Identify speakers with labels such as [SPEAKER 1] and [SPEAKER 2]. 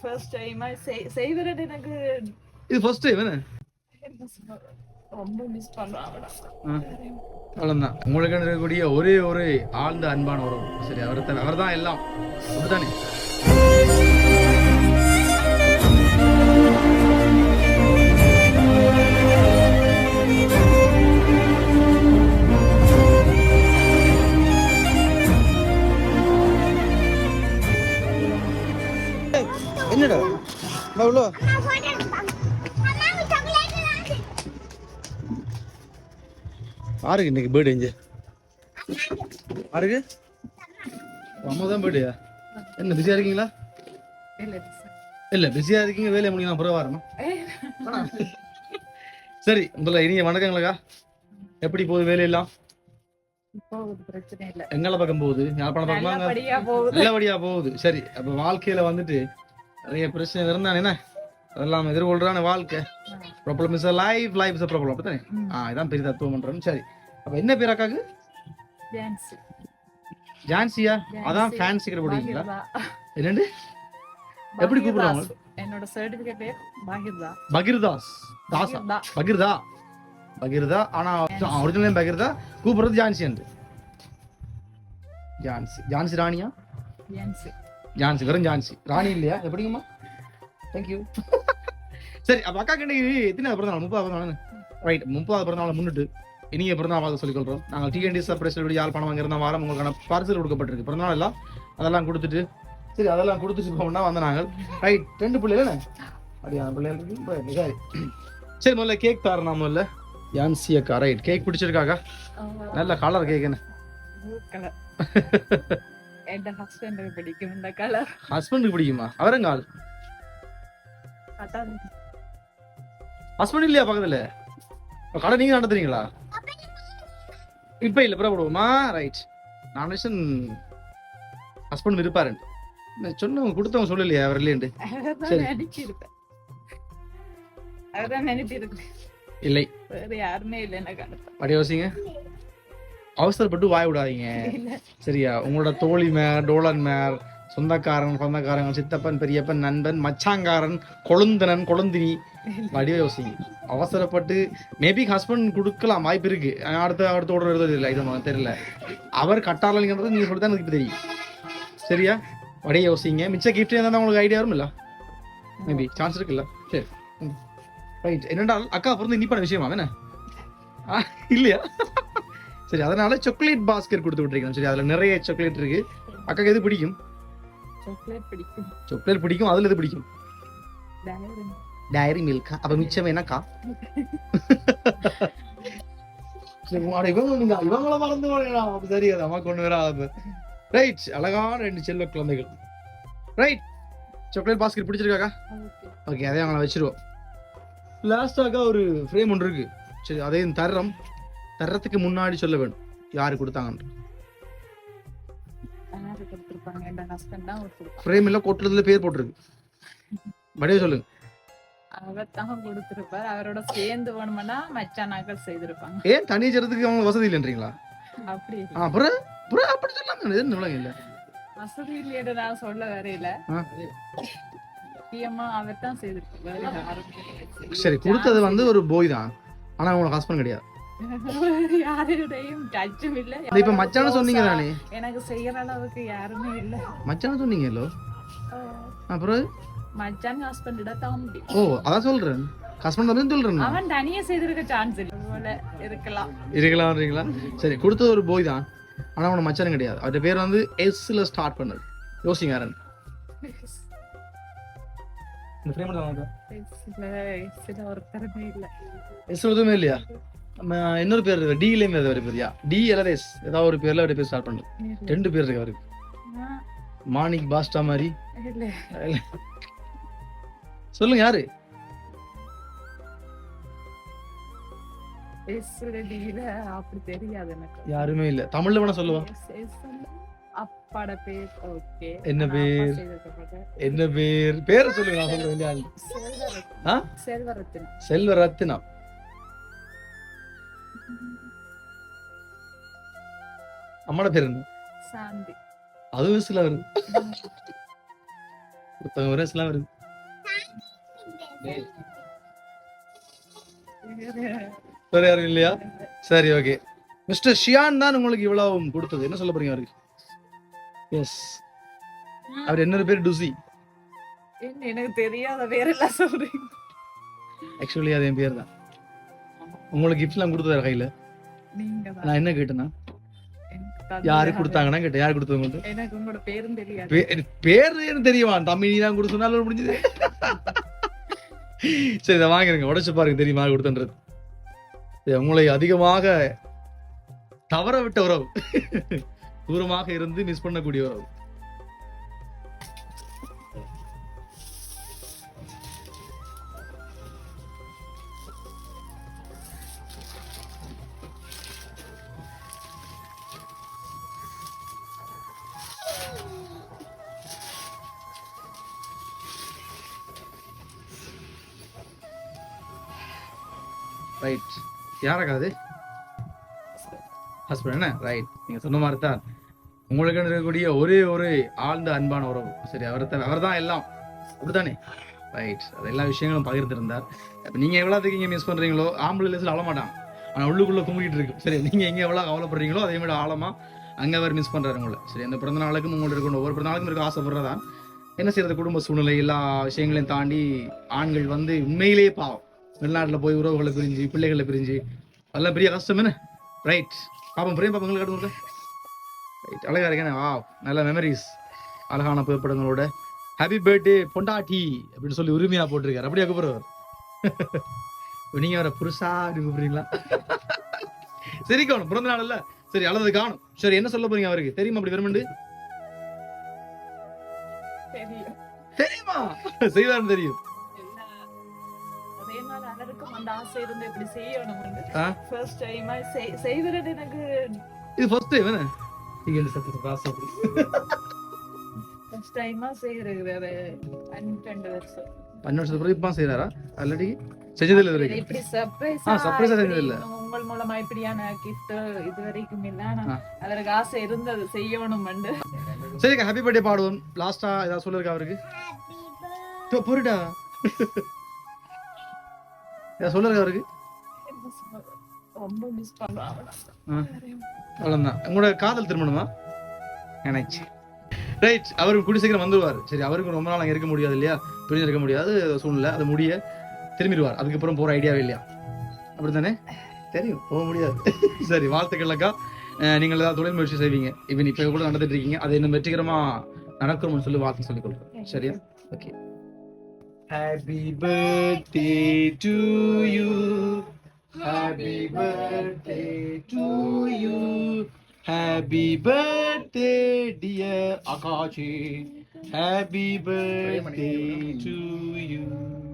[SPEAKER 1] First time செய்வரது எனக்கு.
[SPEAKER 2] இது first time என்ன
[SPEAKER 1] ரொம்ப மிஸ்
[SPEAKER 2] ஆ அவ்வளோதான் உங்களுக்கு இருக்கக்கூடிய ஒரே ஒரு ஆழ்ந்த அன்பான உறவு. சரி அவர் அவர் தான் எல்லாம். அப்படித்தானே? அவ்வளோ யாருக்கு இன்னைக்கு பேர்டு இங்க. யாருக்கு அம்மா தான் பேர்டுயா என்ன பிஸியா இருக்கீங்களா?
[SPEAKER 1] இல்ல
[SPEAKER 2] இல்ல பிஸியா இருக்கீங்க வேலையை முடியும் அப்புறம் வரணும். சரி முதல்ல இனிய வணக்கங்களுக்கா. எப்படி போகுது வேலையெல்லாம்?
[SPEAKER 1] இப்போ ஒரு பிரச்சனை இல்ல.
[SPEAKER 2] எங்கள பக்கம் போகுது? யாழ்ப்பாணம் பக்கமா
[SPEAKER 1] நல்லபடியா போகுது.
[SPEAKER 2] சரி அப்ப வாழ்க்கையில வந்துட்டு நிறைய பிரச்சனை இருந்தானே என்ன? அதெல்லாம் எதிர்கொள்றான வாழ்க்கை. Problem is life life is problem அப்படித்தானே. ஆ இதான் பெரிய தத்துவம் பண்றோம் சரி. அப்ப என்ன பேர் அக்காக்கு? ஜான்சியா? அதான் ஃபேன்சி கிட்ட போடுவீங்களா என்னண்டு? எப்படி கூப்பிடுறாங்க?
[SPEAKER 1] என்னோட சர்டிபிகேட் பேர் பாகிர்தா.
[SPEAKER 2] பகிர்தாஸ். தாசா.
[SPEAKER 1] பாகிர்தா.
[SPEAKER 2] பகிர்தா. ஆனா ஒரிஜினல் நேம் பகிர்தா. கூப்பிடுறது ஜான்சி என்று ஜான்சி. ஜான்சி ராணியா?
[SPEAKER 1] டான்ஸ்
[SPEAKER 2] ஜான்சி வெறும் ஜான்சி ராணி இல்லையா? எப்படிங்கம்மா? தேங்க்யூ சரி அப்ப அக்கா கிட்ட எத்தனை பிறந்த நாள் முப்பதாவது நாள் ரைட் முப்பதாவது பிறந்த நாளை முன்னிட்டு இனிய பிறந்தநாள் வாழ்த்து சொல்லிக் கொள்றோம். நாங்கள் டிஎன்டி சர்ப்ரைஸ் விட யாழ்ப்பாணம் அங்கே இருந்த வாரம் உங்களுக்கான பார்சல் கொடுக்கப்பட்டிருக்கு. பிறந்தநாள் எல்லாம் அதெல்லாம் கொடுத்துட்டு சரி அதெல்லாம் கொடுத்துட்டு போகணும்னா வந்த நாங்கள். ரைட் ரெண்டு என்ன? அப்படியா பிள்ளைகள் இருக்கு. Right, சரி. முதல்ல கேக் நான் முதல்ல. யான்சி அக்கா ரைட் கேக் பிடிச்சிருக்காக்கா? நல்ல கலர் கேக் என்ன?
[SPEAKER 1] கலர் என் ஹஸ்பண்டுக்கு பிடிக்கும் இந்த கலர்
[SPEAKER 2] ஹஸ்பண்டுக்கு பிடிக்குமா அவரங்கால்
[SPEAKER 1] அதான்
[SPEAKER 2] ஹஸ்பண்ட் இல்லையா பக்கத்துல கடை நீங்க நடத்துறீங்களா இப்ப இல்ல புறப்படுவோமா ரைட் நான் ஹஸ்பண்ட் இருப்பாரு சொன்னவங்க கொடுத்தவங்க சொல்லலையா அவர் இல்லையண்டு இல்லை
[SPEAKER 1] வேற யாருமே இல்லை எனக்கு அடுத்த
[SPEAKER 2] அப்படி யோசிங்க அவசரப்பட்டு வாய் விடாதீங்க. சரியா? உங்களோட தோழி மேர் டோலன் மேர் சொந்தக்காரன் சொந்தக்காரங்க சித்தப்பன் பெரியப்பன் நண்பன் மச்சாங்காரன் கொழுந்தனன் கொழுந்தினி. வடிவ யோசிங்க அவசரப்பட்டு மேபி ஹஸ்பண்ட் கொடுக்கலாம் வாய்ப்பு இருக்கு. அடுத்த அடுத்த ஓடுற எழுதுறது இல்லை. இது தெரியல. அவர் கட்டாளங்கிறது நீங்க சொல்லி தான் எனக்கு தெரியும். சரியா? வடிய யோசிங்க. மிச்ச கிஃப்ட் இருந்தால் உங்களுக்கு ஐடியா வரும் இல்ல மேபி சான்ஸ் இருக்குல்ல? சரி. ரைட் என்னென்றால் அக்கா பிறந்து இனிப்பான விஷயமா? என்ன? இல்லையா? சரி அதனால சாக்லேட் பாஸ்கெட் கொடுத்து விட்டுருக்கேன். சரி அதுல நிறைய சாக்லேட் இருக்கு. அக்காக்கு எது பிடிக்கும்?
[SPEAKER 1] சாக்லேட் பிடிக்கும்.
[SPEAKER 2] சாக்லேட் பிடிக்கும்? அதுல எது பிடிக்கும். டைரி மில்கா அப்ப மிச்சம் என்னக்கா இவங்கள மறந்து? அப்ப சரி அது அம்மா கொண்டு வராது. ரைட் அழகான ரெண்டு செல்வ குழந்தைகள். ரைட் சாக்லேட் பாஸ்கெட் பிடிச்சிருக்காக்கா. ஓகே அதே அவங்கள வச்சிருவோம். லாஸ்டாக்கா ஒரு ஃப்ரேம் ஒன்று இருக்கு. சரி அதையும் தர்றோம். தர்றதுக்கு முன்னாடி சொல்ல வேணும். யாரு
[SPEAKER 1] கொடுத்திருப்பாங்க?
[SPEAKER 2] ஃப்ரேம் எல்லாம் கொட்டுறதுல பேர் போட்டிருக்கு. மடியே சொல்லுங்க.
[SPEAKER 1] அவர் தான் கொடுத்திருப்பார். அவரோட சேர்ந்து வேணும்னா மச்சானாக்கள் செய்திருப்பாங்க.
[SPEAKER 2] ஏன் தனி செய்யறதுக்கு அவங்க வசதி இல்லைன்றீங்களா?
[SPEAKER 1] அப்படி
[SPEAKER 2] அப்புறம் அப்புறம் அப்படி சொல்லாம எதுவும் விளங்க இல்ல.
[SPEAKER 1] வசதி இல்லையேன்னு நான் சொல்ல வரையில. முக்கியமா அவர் தான் செய்திருப்பார்.
[SPEAKER 2] சரி கொடுத்தது வந்து ஒரு போய் தான். ஆனா உங்களுக்கு ஹஸ்பண்ட் கிடையாது.
[SPEAKER 1] யாருடையும் டச்சும் இல்ல.
[SPEAKER 2] இந்த இப்ப மச்சான சொன்னீங்க தானே
[SPEAKER 1] எனக்கு செய்யற அளவுக்கு யாருமே இல்ல.
[SPEAKER 2] மச்சான சொன்னீங்கல்லோ அப்புறம்
[SPEAKER 1] மச்சான் ஹஸ்பண்ட் தம்பி
[SPEAKER 2] ஓ அதான் சொல்றேன். ஹஸ்பண்ட் வந்து சொல்றேன்
[SPEAKER 1] அவன் தனியா செய்திருக்க சான்ஸ் இல்ல. போல இருக்கலாம்.
[SPEAKER 2] இருக்கலாம்ன்றீங்களா? சரி கொடுத்தது ஒரு போய் தான். ஆனா அவன மச்சானும் கிடையாது. அவருடைய பேர் வந்து எஸ்ல ஸ்டார்ட் பண்ணது. யோசிங்க யாரன் இந்த ஃப்ரேம்
[SPEAKER 1] சில சில ஒருத்தருமே இல்ல.
[SPEAKER 2] எஸ் எதுவுமே இல்லையா? இன்னொரு பேர் இருக்கு. டிலேயும் ஒரு பேரியா டி எஸ் ஏதாவது ஒரு பேர்ல அவருடைய பேர் ஸ்டார்ட் பண்ணது ரெண்டு பேர் இருக்கு அவருக்கு. மாணிக் பாஸ்டா மாதிரி. சொல்லுங்க யாரு? யாருமே இல்ல. தமிழ்ல வேணா சொல்லுவா.
[SPEAKER 1] அப்பாட பேர். ஓகே.
[SPEAKER 2] என்ன பேர்? என்ன பேர்? பேரை சொல்லுங்க நான் வேண்டிய ஆள். பேர் என்ன?
[SPEAKER 1] சாந்தி.
[SPEAKER 2] அது வயசுல வருது. புத்தகம் வரை எல்லாம் வருது. வேற யாரும் இல்லையா? சரி ஓகே மிஸ்டர் ஷியான் தான் உங்களுக்கு இவ்வளவு கொடுத்தது. என்ன சொல்ல போறீங்க அவருக்கு? எஸ் அவர் இன்னொரு பேர் டுசி
[SPEAKER 1] என்ன எனக்கு தெரியாத வேற எல்லாம் சொல்றீங்க.
[SPEAKER 2] ஆக்சுவலி அது என் பேர் தான் உங்களுக்கு கிஃப்ட்லாம் கொடுத்தது கையில? நான் என்ன கேட்டேன்னா? யாரு. கொடுத்தாங்கன்னா கேட்டேன். யார் கொடுத்தது உங்களுக்கு
[SPEAKER 1] எனக்கு உங்களோட பேரும் தெரியாது.
[SPEAKER 2] பேர் தெரியுமா? தமிழ் நீ தான் கொடுத்து சொன்னாலும் முடிஞ்சது. சரி இதை வாங்கிருங்க. உடைச்சு பாருங்க தெரியுமா? கொடுத்தன்றது. உங்களை அதிகமாக தவற விட்ட உறவு. தூரமாக இருந்து மிஸ் பண்ணக்கூடிய உறவு. ரைட் யாரக்கா அது ஹஸ்பண்ட் என்ன? ரைட் நீங்கள் சொன்ன மாதிரி தான் உங்களுக்கு இருக்கக்கூடிய ஒரே ஒரு ஆழ்ந்த அன்பான உறவு. சரி அவர் தான் அவர் தான் எல்லாம். அப்படித்தானே? ரைட் அது எல்லா விஷயங்களும் பகிர்ந்திருந்தார். அப்ப நீங்கள் எவ்வளோத்துக்கு இங்கே மிஸ் பண்ணுறீங்களோ ஆம்புலன்ஸில் அழமாட்டான். ஆனால் உள்ளுக்குள்ளே கும்பிட்டு இருக்கு. சரி நீங்கள் எங்கே எவ்வளோ கவலைப்படுறீங்களோ அதே மாதிரி ஆழமா அங்கே அவர் மிஸ் பண்ணுறாரு உங்களை. சரி அந்த பிறந்த நாளுக்கும் உங்களுக்கு இருக்கணும். ஒவ்வொரு பிறந்த நாளுக்கும் இருக்க ஆசைப்படுறதான் என்ன செய்யறது? குடும்ப சூழ்நிலை எல்லா விஷயங்களையும் தாண்டி ஆண்கள் வந்து உண்மையிலேயே பாவம். வெளிநாட்டுல போய் உறவுகளை பிரிஞ்சு பிள்ளைகளை பிரிஞ்சு. அதெல்லாம் பெரிய கஷ்டம் என்ன? ரைட் பாப்போம் பிரேம் பாப்பா உங்களுக்கு கட்டுங்க ரைட் அழகா இருக்கேன்? வா நல்ல மெமரிஸ் அழகான புகைப்படங்களோட. ஹாப்பி பர்த்டே பொண்டாட்டி அப்படின்னு சொல்லி உரிமையா போட்டிருக்காரு. அப்படியே கூப்பிடுவார் நீங்க வர புருஷா கூப்பிடுறீங்களா சரி காணும் பிறந்த நாள் இல்ல. சரி அழகு காணும். சரி என்ன சொல்ல போறீங்க அவருக்கு? தெரியுமா அப்படி வருமெண்டு
[SPEAKER 1] தெரியும்.
[SPEAKER 2] செய்வாருன்னு தெரியும்.
[SPEAKER 1] அதே மாதிரி அந்த ஆசை இருந்து இப்படி செய்யணும்? ஃபர்ஸ்ட் டைம் செய்வது எனக்கு
[SPEAKER 2] இது ஃபர்ஸ்ட் டைம்
[SPEAKER 1] ஃபர்ஸ்ட் செய்யறது அது பன்னெண்டு வருஷம்.
[SPEAKER 2] பன்னெண்டு வருஷத்துக்கு பிறகு இப்போ செய்யறாரா ஆல்ரெடி செஞ்சதில்லை இது வரைக்கும்?
[SPEAKER 1] இப்படி சர்ப்ரைஸ்
[SPEAKER 2] ஆ, இல்ல.
[SPEAKER 1] உங்கள் மூலமா இப்படியான கிஃப்ட் இது வரைக்கும் இல்ல. அவருக்கு ஆசை இருந்தது செய்யணும்
[SPEAKER 2] சரிக்கா ஹாப்பி பர்த்டே பாடுவோம். லாஸ்டா ஏதாவது சொல்லிருக்கா அவருக்கு? தோ, சொல்லிருக்கா அவருக்கு
[SPEAKER 1] ரொம்ப மிஸ்.
[SPEAKER 2] அவ்வளவுதான். உங்களோட காதல் திருமணமா? நினைச்சு. ரைட் அவருக்கு கூடி சீக்கிரம் வந்துருவார். சரி அவருக்கு ரொம்ப நாள் அங்க இருக்க முடியாது இல்லையா? பிரிஞ்சு இருக்க முடியாது சூழ்நிலை. அது முடிய திரும்பிடுவார். அதுக்கப்புறம் போற ஐடியாவே இல்லையா? அப்படித்தானே? தெரியும். போக முடியாது. சரி வாழ்த்துக்கள் அக்கா. அஹ் நீங்கள் ஏதாவது தொழில் முயற்சி செய்வீங்க. இவன் இப்ப கூட நடந்துட்டு இருக்கீங்க. அதை இன்னும் வெற்றிகரமா நடக்கணும்னு சொல்லி வாழ்த்து சொல்லிக் கொள்றேன் சரியா? Okay Happy birthday to you. Happy birthday to you. Happy birthday, dear Akashi. Happy birthday to you.